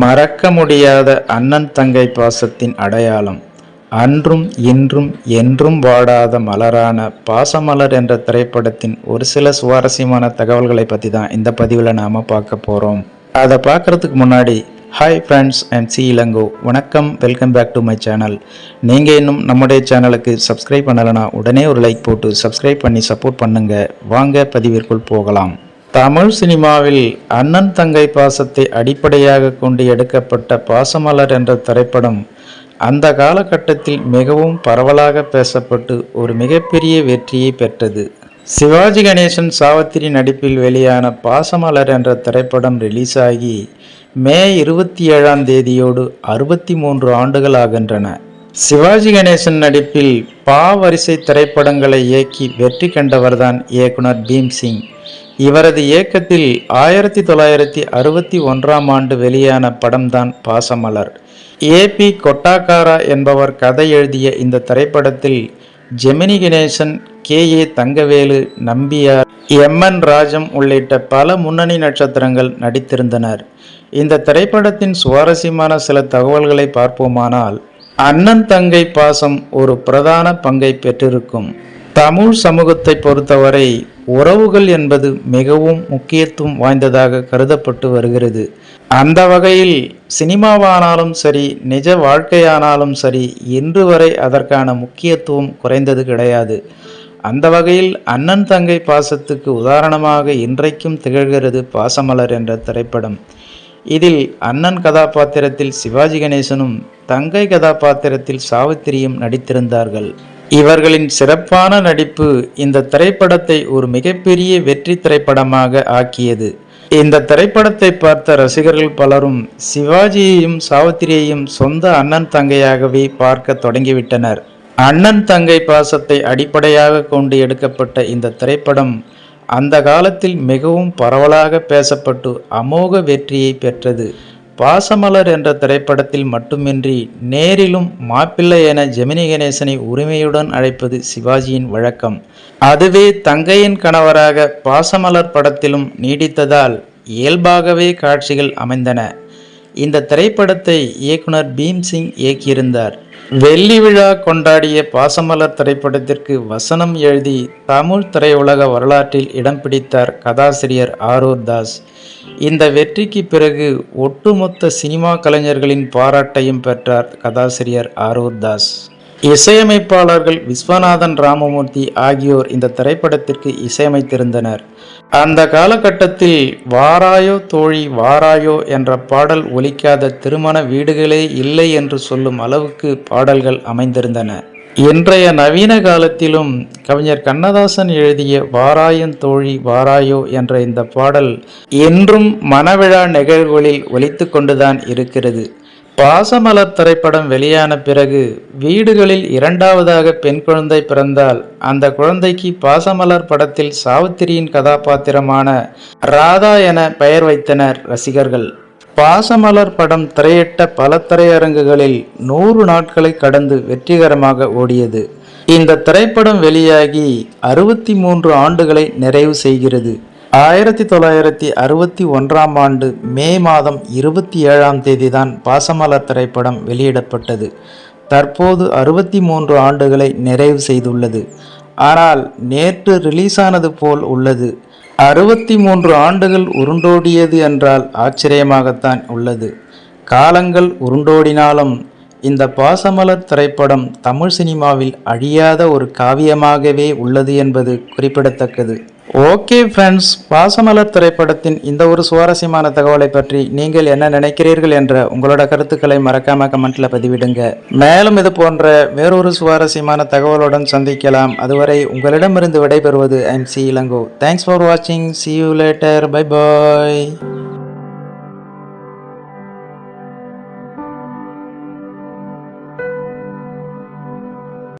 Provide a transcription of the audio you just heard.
மறக்க முடியாத அண்ணன் தங்கை பாசத்தின் அடையாளம். அன்றும் இன்றும் என்றும் வாடாத மலரான பாசமலர் என்ற திரைப்படத்தின் ஒரு சில சுவாரஸ்யமான தகவல்களை பற்றி தான் இந்த பதிவில் நாம் பார்க்க போகிறோம் அதை பார்க்குறதுக்கு முன்னாடி hi friends and C Ilango. வணக்கம் welcome back to my channel நீங்கள் இன்னும் நம்முடைய சேனலுக்கு சப்ஸ்கிரைப் பண்ணலைன்னா உடனே ஒரு லைக் போட்டு சப்ஸ்கிரைப் பண்ணி சப்போர்ட் பண்ணுங்கள் வாங்க பதிவிற்குள் போகலாம். தமிழ் சினிமாவில் அண்ணன் தங்கை பாசத்தை அடிப்படையாக கொண்டு எடுக்கப்பட்ட பாசமலர் என்ற திரைப்படம் அந்த காலகட்டத்தில் மிகவும் பரவலாக பேசப்பட்டு ஒரு மிகப்பெரிய வெற்றியை பெற்றது. சிவாஜி கணேசன் சாவித்திரி நடிப்பில் வெளியான பாசமலர் என்ற திரைப்படம் ரிலீஸ் ஆகி மே இருபத்தி ஏழாம் தேதியோடு அறுபத்தி மூன்று ஆண்டுகள் ஆகின்றன. சிவாஜி கணேசன் நடிப்பில் பா வரிசை திரைப்படங்களை இயக்கி வெற்றி கண்டவர்தான் இயக்குனர் பீம்சிங். இவரது இயக்கத்தில் ஆயிரத்தி தொள்ளாயிரத்தி அறுபத்தி ஒன்றாம் ஆண்டு வெளியான படம்தான் பாசமலர். ஏபி கொட்டாக்காரா என்பவர் கதை எழுதிய இந்த திரைப்படத்தில் Gemini Ganesan K A Thangavelu Nambiar M N Rajam உள்ளிட்ட பல முன்னணி நட்சத்திரங்கள் நடித்திருந்தனர். இந்த திரைப்படத்தின் சுவாரஸ்யமான சில தகவல்களை பார்ப்போமானால் அண்ணன் தங்கை பாசம் ஒரு பிரதான பங்கை பெற்றிருக்கும். தமிழ் சமூகத்தை பொறுத்தவரை உறவுகள் என்பது மிகவும் முக்கியத்துவம் வாய்ந்ததாக கருதப்பட்டு வருகிறது. அந்த வகையில் சினிமாவானாலும் சரி நிஜ வாழ்க்கையானாலும் சரி இன்று வரை அதற்கான முக்கியத்துவம் குறைந்தது கிடையாது. அந்த வகையில் அண்ணன் தங்கை பாசத்துக்கு உதாரணமாக இன்றைக்கும் திகழ்கிறது பாசமலர் என்ற திரைப்படம். இதில் அண்ணன் கதாபாத்திரத்தில் சிவாஜி கணேசனும் தங்கை கதாபாத்திரத்தில் சாவித்திரியும் நடித்திருந்தார்கள். இவர்களின் சிறப்பான நடிப்பு இந்த திரைப்படத்தை ஒரு மிகப்பெரிய வெற்றி திரைப்படமாக ஆக்கியது. இந்த திரைப்படத்தை பார்த்த ரசிகர்கள் பலரும் சிவாஜியையும் சாவித்திரியையும் சொந்த அண்ணன் தங்கையாகவே பார்க்க தொடங்கிவிட்டனர். அண்ணன் தங்கை பாசத்தை அடிப்படையாக கொண்டு எடுக்கப்பட்ட இந்த திரைப்படம் அந்த காலத்தில் மிகவும் பரவலாக பேசப்பட்டு அமோக வெற்றியை பெற்றது. பாசமலர் என்ற திரைப்படத்தில் மட்டுமின்றி நேரிலும் மாப்பிள்ளை என ஜெமினி கணேசனை உரிமையுடன் அழைப்பது சிவாஜியின் வழக்கம். அதுவே தங்கையின் கணவராக பாசமலர் படத்திலும் நீடித்ததால் இயல்பாகவே காட்சிகள் அமைந்தன. இந்த திரைப்படத்தை இயக்குனர் பீம்சிங் இயக்கியிருந்தார். வெள்ளி விழா கொண்டாடிய பாசமலர் திரைப்படத்திற்கு வசனம் எழுதி தமிழ் திரையுலக வரலாற்றில் இடம் பிடித்தார் கதாசிரியர் ஆரூர் தாஸ். இந்த வெற்றிக்கு பிறகு ஒட்டுமொத்த சினிமா கலைஞர்களின் பாராட்டையும் பெற்றார் கதாசிரியர் ஆரூர் தாஸ். இசையமைப்பாளர்கள் விஸ்வநாதன் ராமமூர்த்தி ஆகியோர் இந்த திரைப்படத்திற்கு இசையமைத்திருந்தனர். அந்த காலகட்டத்தில் வாராயோ தோழி வாராயோ என்ற பாடல் ஒலிக்காத திருமண வீடுகளே இல்லை என்று சொல்லும் அளவுக்கு பாடல்கள் அமைந்திருந்தன. இன்றைய நவீன காலத்திலும் கவிஞர் கண்ணதாசன் எழுதிய வாராயன் தோழி வாராயோ என்ற இந்த பாடல் என்றும் மனவிழா நிகழ்வுகளில் ஒலித்து கொண்டுதான் இருக்கிறது. பாசமலர் திரைப்படம் வெளியான பிறகு வீடுகளில் இரண்டாவதாக பெண் குழந்தை பிறந்தால் அந்த குழந்தைக்கு பாசமலர் படத்தில் சாவித்திரியின் கதாபாத்திரமான ராதா என பெயர் வைத்தனர் ரசிகர்கள். பாசமலர் படம் திரையிட்ட பல திரையரங்குகளில் நூறு நாட்களை கடந்து வெற்றிகரமாக ஓடியது. இந்த திரைப்படம் வெளியாகி அறுபத்தி மூன்று ஆண்டுகளை நிறைவு செய்கிறது. ஆயிரத்தி தொள்ளாயிரத்தி அறுபத்தி ஒன்றாம் ஆண்டு மே மாதம் இருபத்தி ஏழாம் தேதி தான் பாசமலர் திரைப்படம் வெளியிடப்பட்டது. தற்போது அறுபத்தி மூன்று ஆண்டுகளை நிறைவு செய்துள்ளது. ஆனால் நேற்று ரிலீஸ் ஆனது போல் உள்ளது. அறுபத்தி மூன்று ஆண்டுகள் உருண்டோடியது என்றால் ஆச்சரியமாகத்தான் உள்ளது. காலங்கள் உருண்டோடினாலும் இந்த பாசமலர் திரைப்படம் தமிழ் சினிமாவில் அழியாத ஒரு காவியமாகவே உள்ளது என்பது குறிப்பிடத்தக்கது. ஓகே ஃப்ரெண்ட்ஸ் பாசமலர் திரைப்படத்தின் இந்த ஒரு சுவாரஸ்யமான தகவலை பற்றி நீங்கள் என்ன நினைக்கிறீர்கள் என்ற உங்களோட கருத்துக்களை மறக்காம கமெண்ட்ல பதிவிடுங்க. மேலும் இது போன்ற வேறொரு சுவாரஸ்யமான தகவலுடன் சந்திக்கலாம். அதுவரை உங்களிடமிருந்து விடைபெறுவது I'm C Ilango. Thanks for வாட்சிங் see you later bye bye